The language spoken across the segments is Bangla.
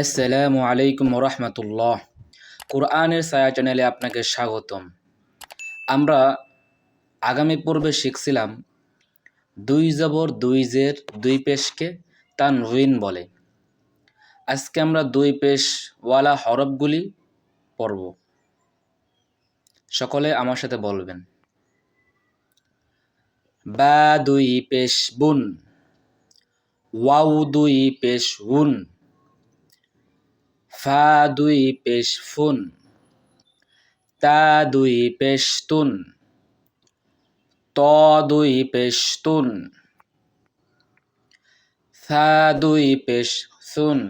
আসসালামু আলাইকুম রহমতুল্লাহ কোরআনের ছায়া চ্যানেলে আপনাকে স্বাগতম। আমরা আগামী পর্বে শিখছিলাম, দুই জবর দুই জের দুই পেশকে তানভিন বলে। আজকে আমরা দুই পেশওয়ালা হরফগুলি পড়ব। সকলে আমার সাথে বলবেন। বা দুই পেশ বুন ওয়াউ দুই পেশ উন ফা দুই পেশ ফুন তা দুই পেশ তুন ত দুই পেশ তুন থা দুই পেশ সুন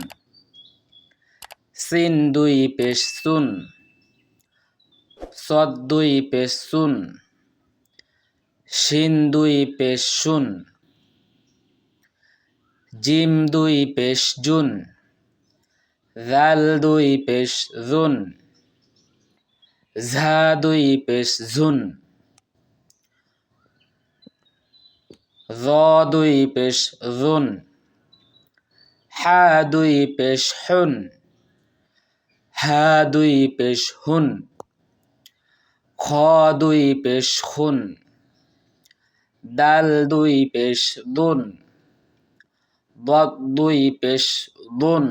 সিন দুই পেশ সুন সদ দুই পেশ সুন শিন দুই পেশ শুন জিম দুই পেশ জুন জাল দুই পেশ জুন ঝা দুই পেশ ঝুন জ দুই পেশ জুন হা দুই পেশ হুন হা দুই পেশ হুন খ দুই পেশ খুন দাল দুই পেশ দুন দুই পেশ দুন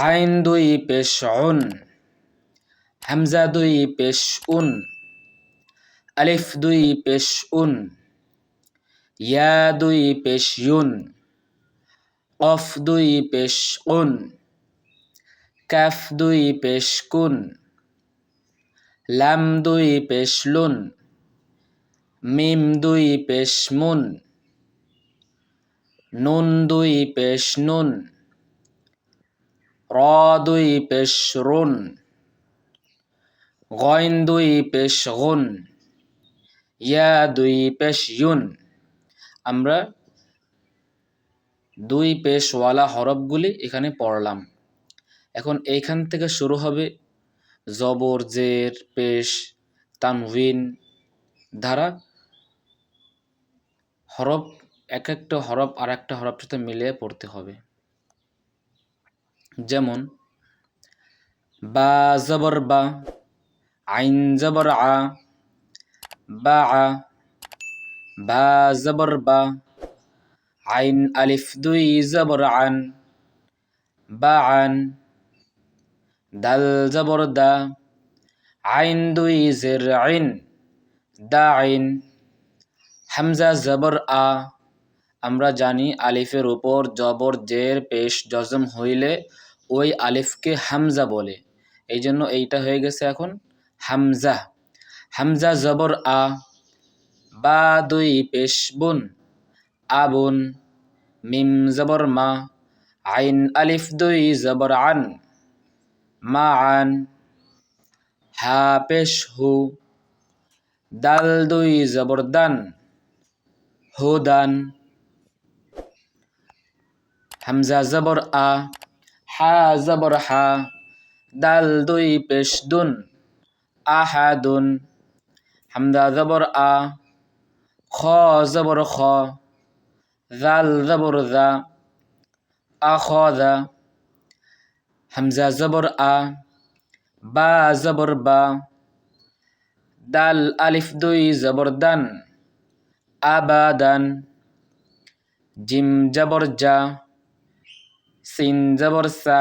আইন দুই পেশ উন, হামজা দুই পেশ উন, আলিফ দুই পেশ উন, ইয়া দুই পেশ ইউন কফ দুই পেশ উন, কাফ দুই পেশ কুন, লাম দুই পেশ লুন, মিম দুই পেশ মুন, নুন দুই পেশ নুন। র দুই পেশ রুন গইন দুই পেশ গুন ইয়া দুই পেশ ইউন আমরা দুই পেশওয়ালা হরফগুলি এখানে পড়লাম। এখন এইখান থেকে শুরু হবে জবর, জের, পেশ তানভিন ধারা। হরফ, এক একটা হরফ আর একটা হরফ সাথে মিলিয়ে পড়তে হবে। যেমন, বা জবর বা, আইন জবর আ, বা আ, বা জবর বা, আইন আলিফ দুই জবর আন, বা আন, দাল জবর দা, আইন দুই জের আইন, দা আইন, হামজা জবর আ, আমরা জানি আলিফের উপর জবর, জের, পেশ, জজম হইলে ওই আলিফকে হামজা বলে। এই জন্য এইটা হয়ে গেছে এখন হামজা। হামজা জবর আ। বা দুই পেশ বুন। আবুন মিম জবর মা। আইন আলিফ দুই জবর আন। মা আন। হা পেশ হু। দাল দুই জবর দান। হুদান হামজা জবর আ। হা জবর হা, দাল দুই পেশ দুন আহাদুন হামজা জবর আ, খ জবর খ জাল জবর জা আখদা হামজা জবর আ, বা জবর বা, দাল আলিফ দুই জবর দান আবাদান জিম জবর জা সিন জবর সা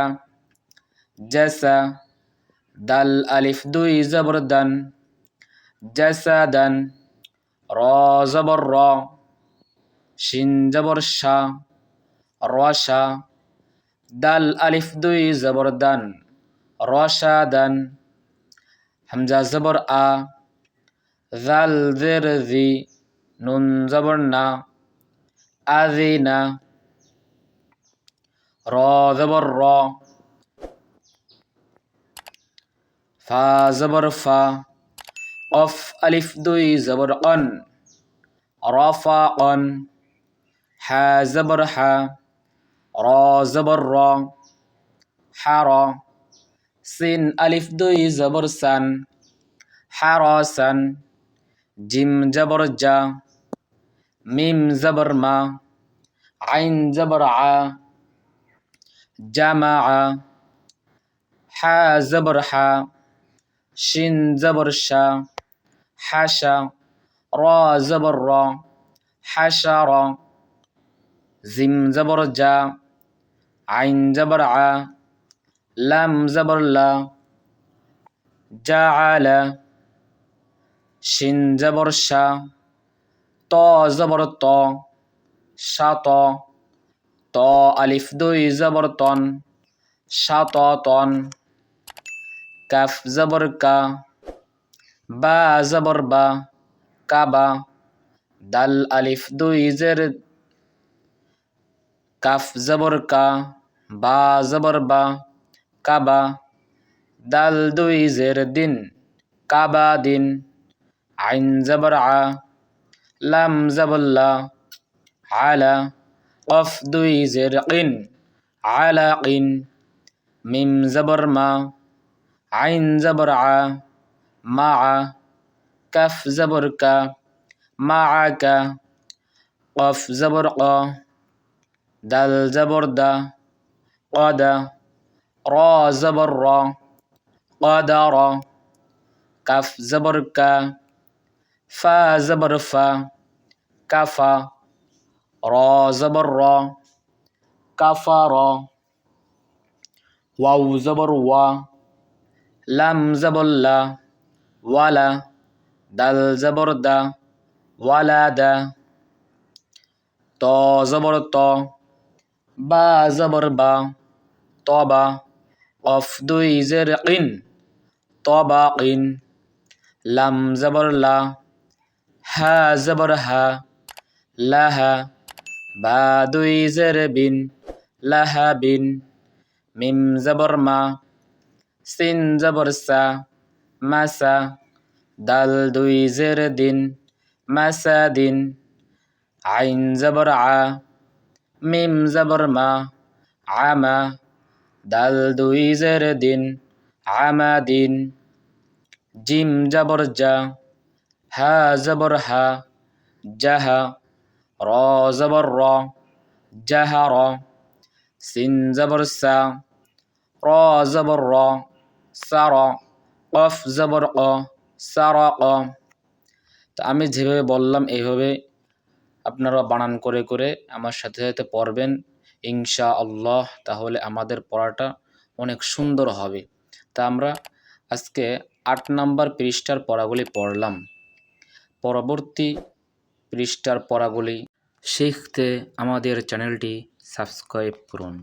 জাসা, দাল আলিফ দুই জবর দান জাসাদান র জবর র শিন জবর শা রশা দাল আলিফ দুই জবর দান রশাদান হামজা জবর আ, জাল জের জি, নুন জবর না আযিনা র, জবর র। ফা, জবর ফা। অফ, আলিফ, দুই, জবর অন। রফা অন। হা জবর হা র, জবর র। হার সিন, আলিফ, দুই, জবর সান। হারসান জিম, জবর জা। মিম, জবর মা। আইন, জবর আ। জামা হা জবর হা শিন জবর শা হাসা র জবর র হাসা র জিম জবর জা আইন জবর আ লাম জবর লা জাআলা শিন জবর শা ত জবর ত সাত ত আলিফ দুই জবর তন সাত তন, কাফ জবর কা, বা জবর বা কাবা দাল আলিফ দুই জের, কাফ জবর কা, বা জবর বা কাবা দাল দুই জের দিন কাবা দিন, আইন জবর আ, লাম জবল্লা আলা قف دوي زرق قن على ميم زبر ما عين زبر ع مع كف زبر ك معك قف زبر قا دل زبر دا قد را زبر را قدر كف زبر ك فا زبر فا كفا র জবর র কাফা র ওয়াউ জবর ওয়া লাম জবর লা ওয়ালা দাল জবর দা ওয়ালা দা বা জবর তবা অফ দুই জের ইন তবা ইন লাম জবর লা হা জবর হা লাহা বা দুই জের বিন লাহা বিন মিম জবর মা, সিন জবর সা, মাসা দাল দুই জের দিন, মাসা দিন, আইন জবর আ, মিম জবর মা, আমা দাল দুই জের দিন, আমা দিন, জিম জবর জা, হা জবর হা, জাহা র জবর র জাহা র সিন জবর সা র জবর র সার কফ জবর ক সার ক তা আমি যেভাবে বললাম, এইভাবে আপনারা বানান করে করে আমার সাথে সাথে পড়বেন। ইনশা আল্লাহ তাহলে আমাদের পড়াটা অনেক সুন্দর হবে। তা আমরা আজকে আট নাম্বার পৃষ্ঠার পড়াগুলি পড়লাম। পরবর্তী পৃষ্ঠার পড়াগুলি শিখতে আমাদের চ্যানেলটি সাবস্ক্রাইব করুন।